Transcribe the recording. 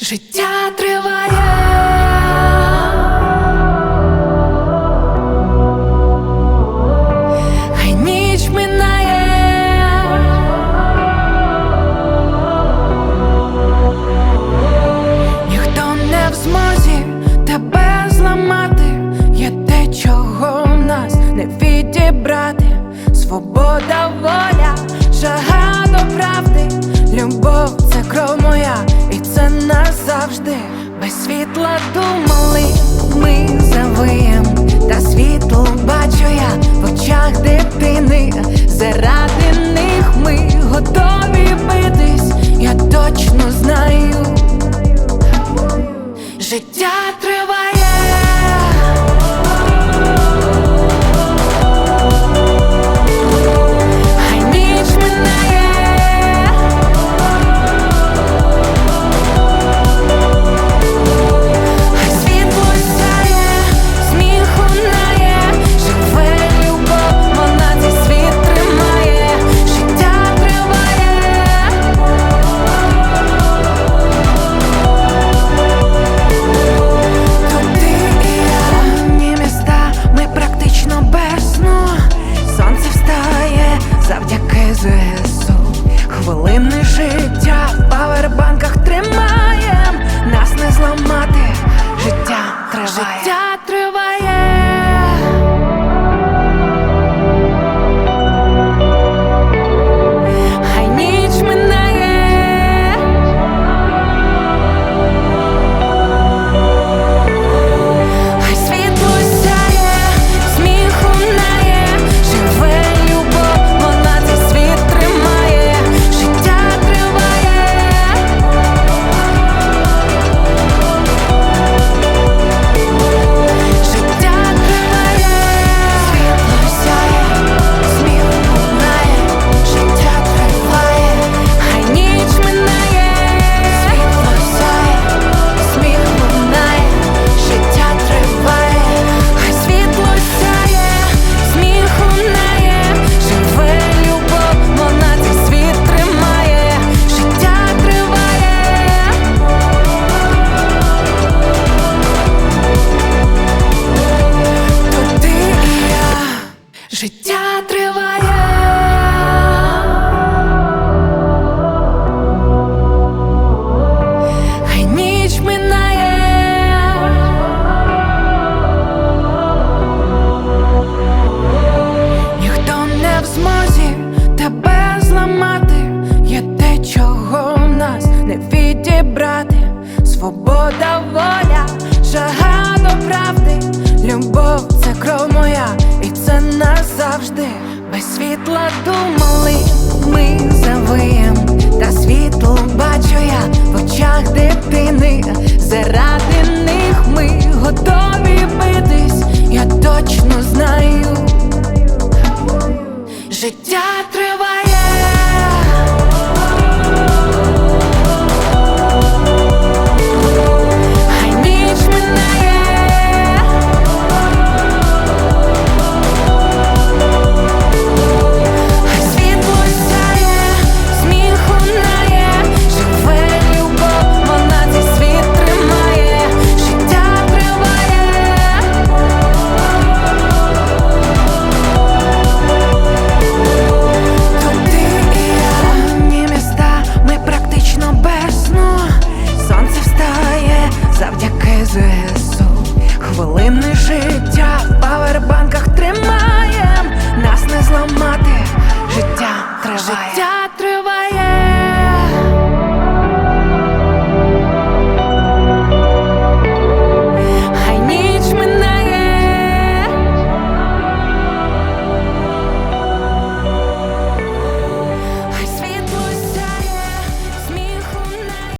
життя триває. свобода, воля, жага до правди, любов це кров моя, і це назавжди. Без світла думали, ми завиємо.